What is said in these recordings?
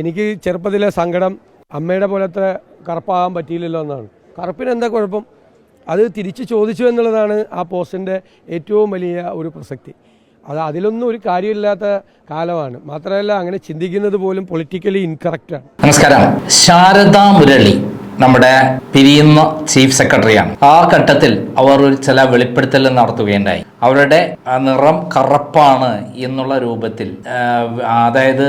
എനിക്ക് ചെറുപ്പത്തിലെ സങ്കടം അമ്മയുടെ പോലത്തെ കറുപ്പാകാൻ പറ്റിയില്ലല്ലോ എന്നാണ്. കറുപ്പിന് എന്താ കുഴപ്പം? അത് തിരിച്ച് ചോദിച്ചു എന്നുള്ളതാണ് ആ പോസ്റ്റിന്റെ ഏറ്റവും വലിയ ഒരു പ്രസക്തി. അത് അതിലൊന്നും ഒരു കാര്യമില്ലാത്ത കാലമാണ്. മാത്രമല്ല അങ്ങനെ ചിന്തിക്കുന്നത് പോലും പൊളിറ്റിക്കലി ഇൻകറക്റ്റാണ് നമസ്കാരം. ശാരദാ മുരളി. നമ്മുടെ പിരിയുന്ന ചീഫ് സെക്രട്ടറിയാണ്. ആ ഘട്ടത്തിൽ അവർ ഒരു ചില വെളിപ്പെടുത്തൽ നടത്തുകയുണ്ടായി. അവരുടെ നിറം കറുപ്പാണ് എന്നുള്ള രൂപത്തിൽ അതായത്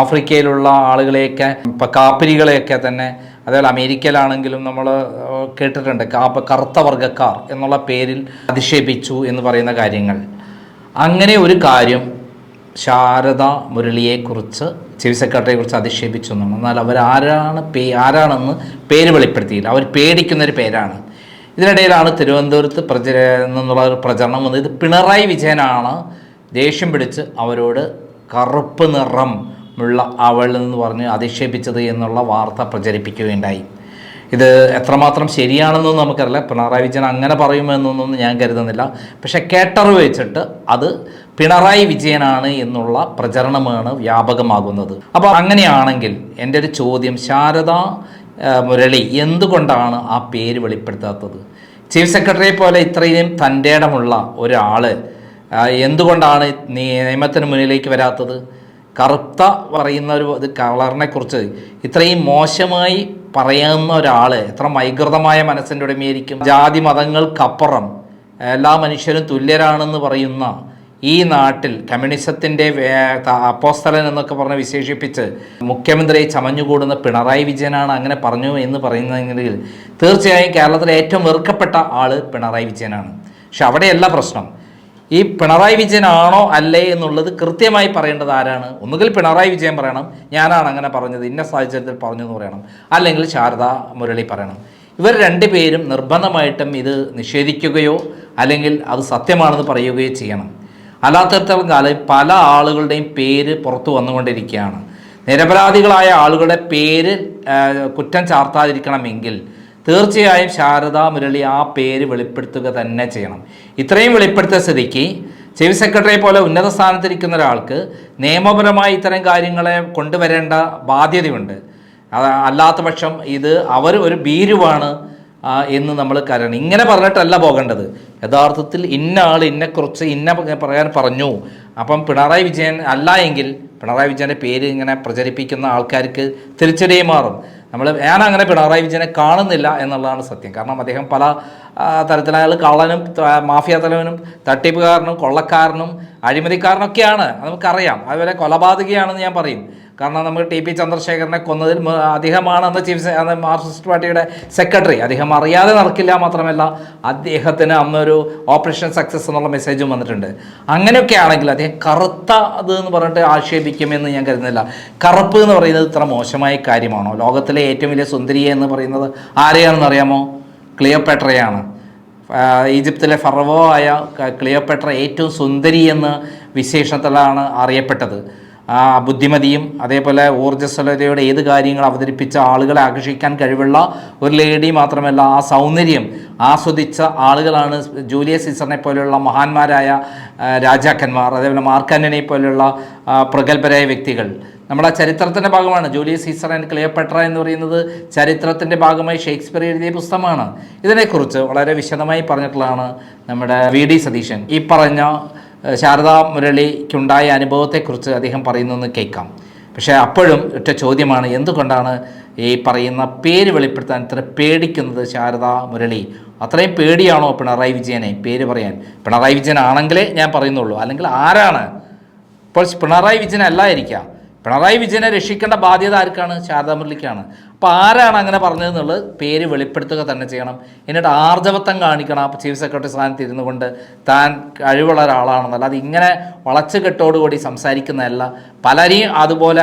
ആഫ്രിക്കയിലുള്ള ആളുകളെയൊക്കെ ഇപ്പൊ കാപ്പിരികളെയൊക്കെ തന്നെ അതേപോലെ അമേരിക്കയിലാണെങ്കിലും നമ്മൾ കേട്ടിട്ടുണ്ട് കറുത്ത വർഗക്കാർ എന്നുള്ള പേരിൽ അധിക്ഷേപിച്ചു എന്ന് പറയുന്ന കാര്യങ്ങൾ. അങ്ങനെ ഒരു കാര്യം ശാരദ മുരളിയെക്കുറിച്ച് ചീഫ് സെക്രട്ടറിയെ കുറിച്ച് അധിക്ഷേപിച്ചൊന്നും എന്നാൽ അവർ ആരാണ് പേ ആരാണെന്ന് പേര് വെളിപ്പെടുത്തിയില്ല. അവർ പേടിക്കുന്നൊരു പേരാണ്. ഇതിനിടയിലാണ് തിരുവനന്തപുരത്ത് പ്രച എന്നുള്ള ഒരു പ്രചരണം വന്നത്. ഇത് പിണറായി വിജയനാണ് ദേഷ്യം പിടിച്ച് അവരോട് കറുപ്പ് നിറം ഉള്ള അവൾ എന്ന് പറഞ്ഞ് അധിക്ഷേപിച്ചത് എന്നുള്ള വാർത്ത പ്രചരിപ്പിക്കുകയുണ്ടായി. ഇത് എത്രമാത്രം ശരിയാണെന്നൊന്നും നമുക്കറിയില്ല. പിണറായി വിജയൻ അങ്ങനെ പറയുമെന്നൊന്നും ഞാൻ കരുതുന്നില്ല. പക്ഷെ കേട്ടറിവ് വെച്ചിട്ട് അത് പിണറായി വിജയനാണ് എന്നുള്ള പ്രചരണമാണ് വ്യാപകമാകുന്നത്. അപ്പോൾ അങ്ങനെയാണെങ്കിൽ എന്റെ ഒരു ചോദ്യം ശാരദ മുരളി എന്തുകൊണ്ടാണ് ആ പേര് വെളിപ്പെടുത്താത്തത്? ചീഫ് സെക്രട്ടറിയെ പോലെ ഇത്രയും തന്റെ ഇടമുള്ള ഒരാൾ എന്തുകൊണ്ടാണ് നിയമത്തിന് മുന്നിലേക്ക് വരാത്തത്? കറുത്ത പറയുന്ന ഒരു ഇത് കളറിനെ കുറിച്ച് ഇത്രയും മോശമായി പറയാവുന്ന ഒരാൾ എത്ര മൈകൃതമായ മനസ്സിന്റെ ഉടമയായിരിക്കും. ജാതി മതങ്ങൾക്കപ്പുറം എല്ലാ മനുഷ്യരും തുല്യരാണെന്ന് പറയുന്ന ഈ നാട്ടിൽ കമ്മ്യൂണിസത്തിന്റെ അപ്പോസ്തലൻ എന്നൊക്കെ പറഞ്ഞ് വിശേഷിപ്പിച്ച് മുഖ്യമന്ത്രിയെ ചമഞ്ഞുകൂടുന്ന പിണറായി വിജയനാണ് അങ്ങനെ പറഞ്ഞു എന്ന് പറയുന്നതെങ്കിൽ തീർച്ചയായും കേരളത്തിലെ ഏറ്റവും വെറുക്കപ്പെട്ട ആൾ പിണറായി വിജയനാണ്. പക്ഷെ അവിടെയല്ല പ്രശ്നം. ഈ പിണറായി വിജയനാണോ അല്ലേ എന്നുള്ളത് കൃത്യമായി പറയേണ്ടത് ആരാണ്? ഒന്നുകിൽ പിണറായി വിജയൻ പറയണം. ഞാനാണ് അങ്ങനെ പറഞ്ഞത്. ഇന്ന സാഹചര്യത്തിൽ പറഞ്ഞു എന്ന് പറയണം. അല്ലെങ്കിൽ ശാരദ മുരളി പറയണം. ഇവർ രണ്ടുപേരും നിർബന്ധമായിട്ടും ഇത് നിഷേധിക്കുകയോ അല്ലെങ്കിൽ അത് സത്യമാണെന്ന് പറയുകയോ ചെയ്യണം. അല്ലാത്തടത്തോളം കാലം പല ആളുകളുടെയും പേര് പുറത്തു വന്നുകൊണ്ടിരിക്കുകയാണ്. നിരപരാധികളായ ആളുകളുടെ പേര് കുറ്റം ചാർത്താതിരിക്കണമെങ്കിൽ തീർച്ചയായും ശാരദാ മുരളി ആ പേര് വെളിപ്പെടുത്തുക തന്നെ ചെയ്യണം. ഇത്രയും വെളിപ്പെടുത്തിയ സ്ഥിതിക്ക് ചീഫ് സെക്രട്ടറിയെ പോലെ ഉന്നത സ്ഥാനത്തിരിക്കുന്ന ഒരാൾക്ക് നിയമപരമായി ഇത്തരം കാര്യങ്ങളെ കൊണ്ടുവരേണ്ട ബാധ്യതയുണ്ട്. അല്ലാത്ത പക്ഷം ഇത് അവർ ഒരു ഭീരുവാണ് എന്ന് നമ്മൾ കരണം. ഇങ്ങനെ പറഞ്ഞിട്ടല്ല പോകേണ്ടത്. യഥാർത്ഥത്തിൽ ഇന്ന ആൾ ഇന്നെക്കുറിച്ച് ഇന്ന പറയാൻ പറഞ്ഞു. അപ്പം പിണറായി വിജയൻ അല്ല എങ്കിൽ പിണറായി വിജയന്റെ പേര് ഇങ്ങനെ പ്രചരിപ്പിക്കുന്ന ആൾക്കാർക്ക് തിരിച്ചടിയും മാറും. നമ്മൾ ഞാൻ അങ്ങനെ പിണറായി വിജയനെ കാണുന്നില്ല എന്നുള്ളതാണ് സത്യം. കാരണം അദ്ദേഹം പല അയാൾ കള്ളനും മാഫിയ തലവനും തട്ടിപ്പുകാരനും കൊള്ളക്കാരനും അഴിമതിക്കാരനൊക്കെയാണ്. നമുക്കറിയാം. അതുപോലെ കൊലപാതകയാണെന്ന് ഞാൻ പറയും. കാരണം നമുക്ക് ടി പി ചന്ദ്രശേഖരനെ കൊന്നതിൽ മ- അദ്ദേഹമാണ് അന്ന് ചീഫ് മാർക്സിസ്റ്റ് പാർട്ടിയുടെ സെക്രട്ടറി. അദ്ദേഹം അറിയാതെ നടക്കില്ല മാത്രമല്ല അദ്ദേഹത്തിന് അന്നൊരു ഓപ്പറേഷൻ സക്സസ് എന്നുള്ള മെസ്സേജും വന്നിട്ടുണ്ട്. അങ്ങനെയൊക്കെ ആണെങ്കിൽ അദ്ദേഹം കറുത്ത അത് എന്ന് പറഞ്ഞിട്ട് ആക്ഷേപിക്കുമെന്ന് ഞാൻ കരുതുന്നില്ല. കറുപ്പ് എന്ന് പറയുന്നത് ഇത്ര മോശമായ കാര്യമാണോ? ലോകത്തിലെ ഏറ്റവും വലിയ സുന്ദരിയെ എന്ന് പറയുന്നത് ആരെയാണെന്ന് അറിയാമോ? ക്ലിയോപെട്രയാണ്. ഈജിപ്തിലെ ഫറവോ ആയ ക്ലിയോപെട്ര ഏറ്റവും സുന്ദരി എന്ന വിശേഷത്തിലാണ് അറിയപ്പെട്ടത്. ബുദ്ധിമതിയും അതേപോലെ ഊർജസ്വലതയുടെ ഏത് കാര്യങ്ങൾ അവതരിപ്പിച്ച ആളുകളെ ആകർഷിക്കാൻ കഴിവുള്ള ഒരു ലേഡി മാത്രമല്ല ആ സൗന്ദര്യം ആസ്വദിച്ച ആളുകളാണ് ജൂലിയസ് സീസറിനെ പോലെയുള്ള മഹാന്മാരായ രാജാക്കന്മാർ അതേപോലെ മാർക്കാന്റനെ പോലെയുള്ള പ്രഗത്ഭരായ വ്യക്തികൾ. നമ്മുടെ ചരിത്രത്തിന്റെ ഭാഗമാണ്. ജൂലിയസ് സീസർ ആൻഡ് ക്ലിയോപെട്ര എന്ന് പറയുന്നത് ചരിത്രത്തിന്റെ ഭാഗമായി ഷേക്സ്പിയർ എഴുതിയ പുസ്തകമാണ്. ഇതിനെക്കുറിച്ച് വളരെ വിശദമായി പറഞ്ഞിട്ടുള്ളതാണ് നമ്മുടെ വി ഡി സതീശൻ. ഈ പറഞ്ഞ ശാരദാ മുരളിക്കുണ്ടായ അനുഭവത്തെക്കുറിച്ച് അദ്ദേഹം പറയുന്നതെന്ന് കേൾക്കാം. പക്ഷേ അപ്പോഴും ഒറ്റ ചോദ്യമാണ് എന്തുകൊണ്ടാണ് ഈ പറയുന്ന പേര് വെളിപ്പെടുത്താൻ ഇത്ര പേടിക്കുന്നത് ശാരദാ മുരളി? അത്രയും പേടിയാണോ പിണറായി വിജയനെ? പേര് പറയാൻ. പിണറായി വിജയൻ ആണെങ്കിലേ ഞാൻ പറയുന്നുള്ളൂ. അല്ലെങ്കിൽ ആരാണ്? ഇപ്പോൾ പിണറായി വിജയൻ അല്ലായിരിക്കാം പിണറായി വിജയനെ രക്ഷിക്കേണ്ട ബാധ്യത ആർക്കാണ്? ശാരദാ മുരളിക്കാണ് അപ്പോൾ ആരാണ് അങ്ങനെ പറഞ്ഞതെന്നുള്ളത് പേര് വെളിപ്പെടുത്തുക തന്നെ ചെയ്യണം. എന്നിട്ട് ആർജവത്വം കാണിക്കണം. അപ്പോൾ ചീഫ് സെക്രട്ടറി സ്ഥാനത്ത് ഇരുന്നു കൊണ്ട് താൻ കഴിവുള്ള ഒരാളാണെന്നല്ല. അത് ഇങ്ങനെ വളച്ചു കെട്ടോടുകൂടി സംസാരിക്കുന്നതല്ല. പലരെയും അതുപോലെ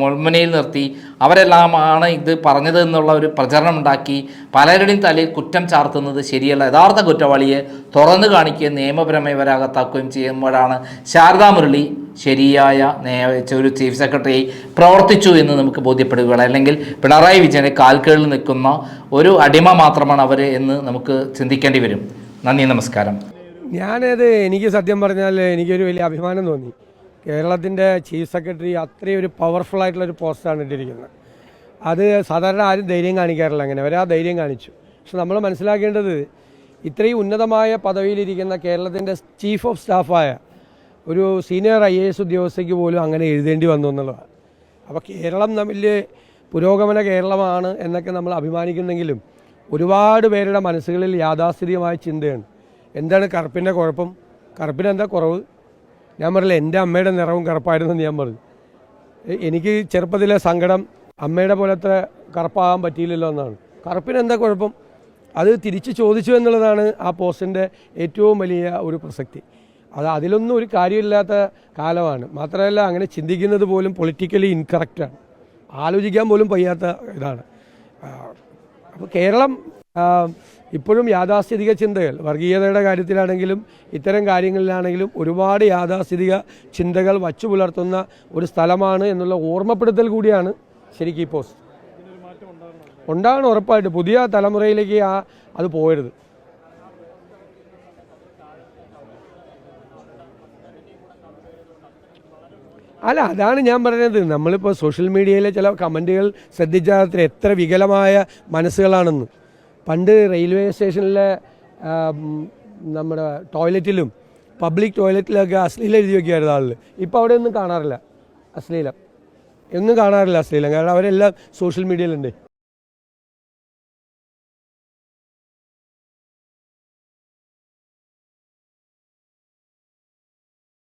മുൾമുനയിൽ നിർത്തി അവരെല്ലാം ആണ് ഇത് പറഞ്ഞത് എന്നുള്ള ഒരു പ്രചരണം ഉണ്ടാക്കി പലരുടെയും തലയിൽ കുറ്റം ചാർത്തുന്നത് ശരിയല്ല. യഥാർത്ഥ കുറ്റവാളിയെ തുറന്നു കാണിക്കുകയും നിയമപരമായി വരാകത്താക്കുകയും ചെയ്യുമ്പോഴാണ് ശാരദാ മുരളി ശരിയായ ഒരു ചീഫ് സെക്രട്ടറി പ്രവർത്തിച്ചു എന്ന് നമുക്ക് ബോധ്യപ്പെടുക അല്ലെങ്കിൽ പിണറായി വിജയനെ കാൽക്കേളിൽ നിൽക്കുന്ന ഒരു അടിമ മാത്രമാണ് അവർ എന്ന് നമുക്ക് ചിന്തിക്കേണ്ടി വരും. നന്ദി നമസ്കാരം. ഞാനത് എനിക്ക് സത്യം പറഞ്ഞാൽ എനിക്കൊരു വലിയ അഭിമാനം തോന്നി. കേരളത്തിന്റെ ചീഫ് സെക്രട്ടറി അത്രയും ഒരു പവർഫുൾ ആയിട്ടുള്ള ഒരു പോസ്റ്റാണ് ഇട്ടിരിക്കുന്നത്. അത് സാധാരണ ആരും ധൈര്യം കാണിക്കാറില്ല അങ്ങനെ. അവരാ ധൈര്യം കാണിച്ചു. പക്ഷെ നമ്മൾ മനസ്സിലാക്കേണ്ടത് ഇത്രയും ഉന്നതമായ പദവിയിലിരിക്കുന്ന കേരളത്തിന്റെ ചീഫ് ഓഫ് സ്റ്റാഫായ ഒരു സീനിയർ ഐ എ എസ് ഉദ്യോഗസ്ഥയ്ക്ക് പോലും അങ്ങനെ എഴുതേണ്ടി വന്നു എന്നുള്ളതാണ്. അപ്പോൾ കേരളം തമ്മിൽ പുരോഗമന കേരളമാണ് എന്നൊക്കെ നമ്മൾ അഭിമാനിക്കുന്നെങ്കിലും ഒരുപാട് പേരുടെ മനസ്സുകളിൽ യാഥാസ്ഥിതികമായ ചിന്തയാണ്. എന്താണ് കറുപ്പിന്റെ കുഴപ്പം? കറുപ്പിന് എന്താ കുറവ്? ഞാൻ പറയില്ല എന്റെ അമ്മയുടെ നിറവും കറുപ്പായിരുന്നു എന്ന് ഞാൻ പറഞ്ഞു. എനിക്ക് ചെറുപ്പത്തിലെ സങ്കടം അമ്മയുടെ പോലത്തെ കറുപ്പാകാൻ പറ്റിയില്ലല്ലോ എന്നാണ്. കറുപ്പിന് എന്താ കുഴപ്പം? അത് തിരിച്ച് ചോദിച്ചു എന്നുള്ളതാണ് ആ പോസ്റ്റിന്റെ ഏറ്റവും വലിയ ഒരു പ്രസക്തി. അത് അതിലൊന്നും ഒരു കാര്യമില്ലാത്ത കാലമാണ്. മാത്രമല്ല അങ്ങനെ ചിന്തിക്കുന്നത് പോലും പൊളിറ്റിക്കലി ഇൻകറക്റ്റാണ് ആലോചിക്കാൻ പോലും വയ്യാത്ത ഇതാണ്. അപ്പോൾ കേരളം ഇപ്പോഴും യാഥാസ്ഥിതിക ചിന്തകൾ വർഗീയതയുടെ കാര്യത്തിലാണെങ്കിലും ഇത്തരം കാര്യങ്ങളിലാണെങ്കിലും ഒരുപാട് യാഥാസ്ഥിതിക ചിന്തകൾ വച്ചു പുലർത്തുന്ന ഒരു സ്ഥലമാണ് എന്നുള്ള ഓർമ്മപ്പെടുത്തൽ കൂടിയാണ് ശരിക്കും ഈ പോസ്റ്റ് ഉണ്ടാകണം ഉറപ്പായിട്ട്. പുതിയ തലമുറയിലേക്ക് ആ അത് പോകരുത്. അല്ല അതാണ് ഞാൻ പറയുന്നത്. നമ്മളിപ്പോൾ സോഷ്യൽ മീഡിയയിലെ ചില കമന്റുകൾ ശ്രദ്ധിച്ചാൽ എത്ര വികലമായ മനസ്സുകളാണെന്ന്. പണ്ട് റെയിൽവേ സ്റ്റേഷനിലെ നമ്മുടെ ടോയ്ലറ്റിലും പബ്ലിക് ടോയ്ലറ്റിലൊക്കെ അശ്ലീലം എഴുതി വയ്ക്കുമായിരുന്നു ആളിൽ ഇപ്പോൾ അവിടെ ഒന്നും കാണാറില്ല. അശ്ലീലം. ഒന്നും കാണാറില്ല അശ്ലീലം. കാരണം അവരെല്ലാം സോഷ്യൽ മീഡിയയിലുണ്ട്